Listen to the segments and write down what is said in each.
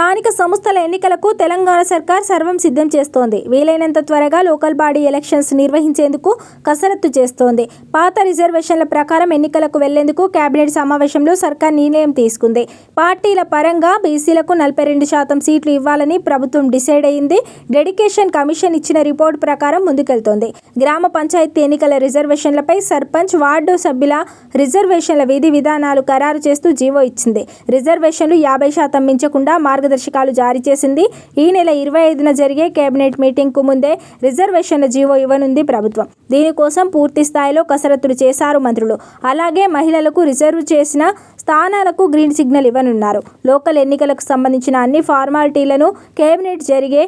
స్థానిక సంస్థల ఎన్నికలకు తెలంగాణ సర్కార్ సర్వం సిద్ధం చేస్తోంది. వీలైనంత త్వరగా లోకల్ బాడీ ఎలక్షన్స్ నిర్వహించేందుకు కసరత్తు చేస్తోంది. పాత రిజర్వేషన్ల ప్రకారం ఎన్నికలకు వెళ్ళేందుకు కేబినెట్ సమావేశంలో సర్కార్ నిర్ణయం తీసుకుంది. పార్టీల పరంగా బీసీలకు నలభై రెండు శాతం సీట్లు ఇవ్వాలని ప్రభుత్వం డిసైడ్ అయింది. డెడికేషన్ కమిషన్ ఇచ్చిన రిపోర్ట్ ప్రకారం ముందుకెళ్తోంది. గ్రామ పంచాయతీ ఎన్నికల రిజర్వేషన్లపై సర్పంచ్ వార్డు సభ్యుల రిజర్వేషన్ల విధి విధానాలు ఖరారు చేస్తూ జీవో ఇచ్చింది. రిజర్వేషన్లు యాభై శాతం మించకుండా మార్గదర్శకాలు జారీ చేసింది. ఈ నెల ఇరవై ఐదున జరిగే కేబినెట్ మీటింగ్కు ముందే రిజర్వేషన్ల జీవో ఇవ్వనుంది ప్రభుత్వం. దీనికోసం పూర్తి స్థాయిలో కసరత్తులు చేశారు మంత్రులు. అలాగే మహిళలకు రిజర్వ్ చేసిన స్థానాలకు గ్రీన్ సిగ్నల్ ఇవ్వనున్నారు. లోకల్ ఎన్నికలకు సంబంధించిన అన్ని ఫార్మాలిటీలను కేబినెట్ జరిగే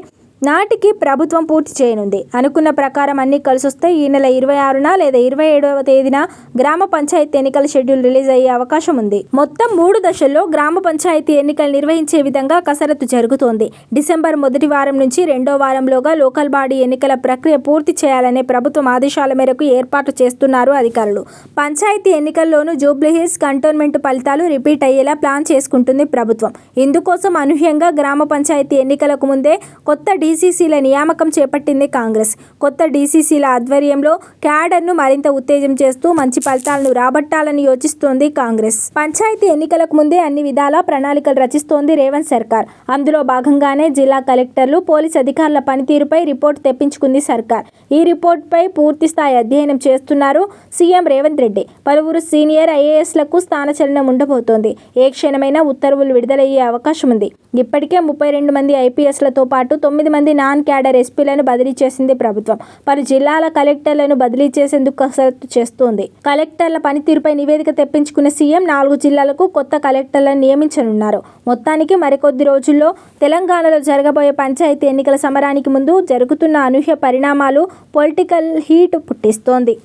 నాటికి ప్రభుత్వం పూర్తి చేయనుంది. అనుకున్న ప్రకారం అన్ని కలిసొస్తే ఈ నెల ఇరవై ఆరున లేదా ఇరవై ఏడవ తేదీన గ్రామ పంచాయతీ ఎన్నికల షెడ్యూల్ రిలీజ్ అయ్యే అవకాశం ఉంది. మొత్తం మూడు దశల్లో గ్రామ పంచాయతీ ఎన్నికలు నిర్వహించే విధంగా కసరత్తు జరుగుతోంది. డిసెంబర్ మొదటి వారం నుంచి రెండో వారంలోగా లోకల్ బాడీ ఎన్నికల ప్రక్రియ పూర్తి చేయాలనే ప్రభుత్వం ఆదేశాల మేరకు ఏర్పాటు చేస్తున్నారు అధికారులు. పంచాయతీ ఎన్నికల్లోనూ జూబ్లీహిల్స్ కంటోన్మెంట్ ఫలితాలు రిపీట్ అయ్యేలా ప్లాన్ చేసుకుంటుంది ప్రభుత్వం. ఇందుకోసం అనూహ్యంగా గ్రామ పంచాయతీ ఎన్నికలకు ముందే కొత్త డీసీసీల నియామకం చేపట్టింది కాంగ్రెస్. కొత్త డీసీసీల ఆధ్వర్యంలో క్యాడర్ను మరింత ఉత్తేజం చేస్తూ మంచి ఫలితాలను రాబట్టాలని యోచిస్తోంది కాంగ్రెస్. పంచాయతీ ఎన్నికలకు ముందే అన్ని విధాలా ప్రణాళికలు రచిస్తోంది రేవంత్ సర్కార్. అందులో భాగంగానే జిల్లా కలెక్టర్లు పోలీస్ అధికారుల పనితీరుపై రిపోర్ట్ తెప్పించుకుంది సర్కార్. ఈ రిపోర్ట్పై పూర్తి స్థాయి అధ్యయనం చేస్తున్నారు సీఎం రేవంత్ రెడ్డి. పలువురు సీనియర్ ఐఏఎస్లకు స్థానచలనం ఉండబోతోంది. ఏ క్షణమైనా ఉత్తర్వులు విడుదలయ్యే అవకాశం ఉంది ఇప్పటికే ముప్పై రెండు మంది ఐపీఎస్లతో పాటు తొమ్మిది మంది మంది నాన్ క్యాడర్ ఎస్పీలను బదిలీ చేసింది ప్రభుత్వం. పలు జిల్లాల కలెక్టర్లను బదిలీ చేసేందుకు కసరత్తు చేస్తోంది. కలెక్టర్ల పనితీరుపై నివేదిక తెప్పించుకున్న సీఎం నాలుగు జిల్లాలకు కొత్త కలెక్టర్లను నియమించనున్నారు. మొత్తానికి మరికొద్ది రోజుల్లో తెలంగాణలో జరగబోయే పంచాయతీ ఎన్నికల సమరానికి ముందు జరుగుతున్న అనూహ్య పరిణామాలు పొలిటికల్ హీట్ పుట్టిస్తోంది.